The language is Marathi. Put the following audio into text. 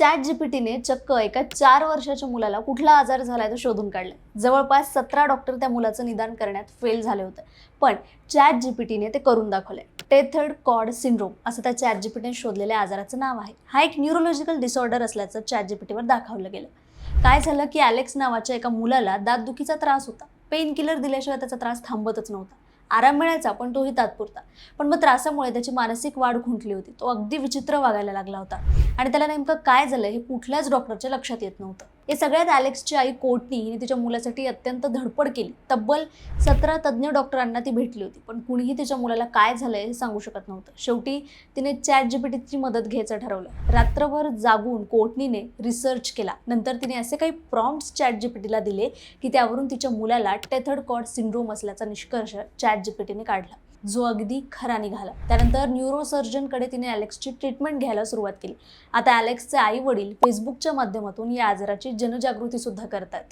चॅट जीपीटीने चक्क एका चार वर्षाच्या मुलाला कुठला आजार झालाय तो शोधून काढलाय. जवळपास सतरा डॉक्टर त्या मुलाचं निदान करण्यात फेल झाले होते. पण चॅट जीपीटीने ते करून दाखवलंय. टेथर्ड कॉड सिंड्रोम असं त्या चॅट जीपीटीने शोधलेल्या आजाराचं नाव आहे. हा एक न्यूरोलॉजिकल डिसऑर्डर असल्याचं चॅट जीपीटीवर दाखवलं गेलं. काय झालं की अॅलेक्स नावाच्या एका मुलाला दातदुखीचा त्रास होता. पेन किलर दिल्याशिवाय त्याचा त्रास थांबतच नव्हता. आराम मिळायचा पण तोही तात्पुरता. पण मग त्रासामुळे त्याची मानसिक वाढ खुंटली होती. तो अगदी विचित्र वागायला लागला होता. आणि त्याला नेमकं काय झालं हे कुठल्याच डॉक्टरच्या लक्षात येत नव्हतं. या सगळ्यात ॲलेक्सची आई कोर्टनी हिने तिच्या मुलासाठी अत्यंत धडपड केली. तब्बल सतरा तज्ज्ञ डॉक्टरांना ती भेटली होती पण कुणीही तिच्या मुलाला काय झालंय हे सांगू शकत नव्हतं. शेवटी तिने चॅट जीपीटीची मदत घ्यायचं ठरवलं. रात्रभर जागून कोर्टनीने रिसर्च केला. नंतर तिने असे काही प्रॉम्प्ट्स चॅट जीपीटीला दिले की त्यावरून तिच्या मुलाला टेथर्ड कॉड सिंड्रोम असल्याचा निष्कर्ष चॅट जीपीटीने काढला. जो अगदी खरा निघाला. त्यानंतर न्यूरोसर्जनकडे तिने ॲलेक्सची ट्रीटमेंट घ्यायला सुरुवात केली. आता ॲलेक्सचे आई वडील फेसबुकच्या माध्यमातून या आजाराची जनजागृती सुद्धा करतात.